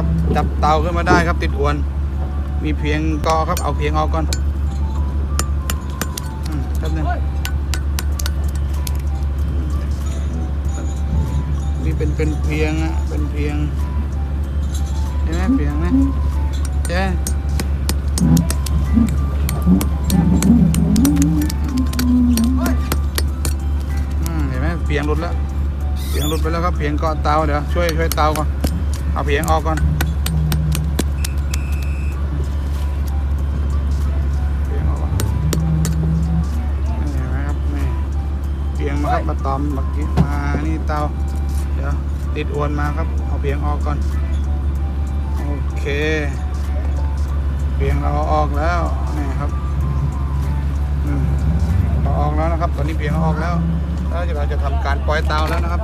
ครับ จับเตาขึ้นมาได้ครับติดอวน มีเพียงกอครับเอาเพียงออกก่อนอืมแป๊บนึงนี่เป็นเป็นเพียงอะเป็นเพียงใช่ไหมเพียงนะใช่ไหมอืมเห็นไหมเพียงหลุดแล้วเพียงหลุดไปแล้วครับเพียงเกาะเตาเดี๋ยวช่วยช่วยเตาก่อน เอาเพียงออกก่อนเพียงออกก่อนนี่นไหมครับนี่เพียงมาครับมาตอมมากิมานี่เตาเดี๋ยวติดอวนมาครับ เอาเพียงออกก่อน โอเคเพียงเราออกแล้วนี่ครับอืมเราออกแล้วนะครับ ตอนนี้เพียงออกแล้วแล้วเราจะทำการปล่อยเตาแล้วนะครับ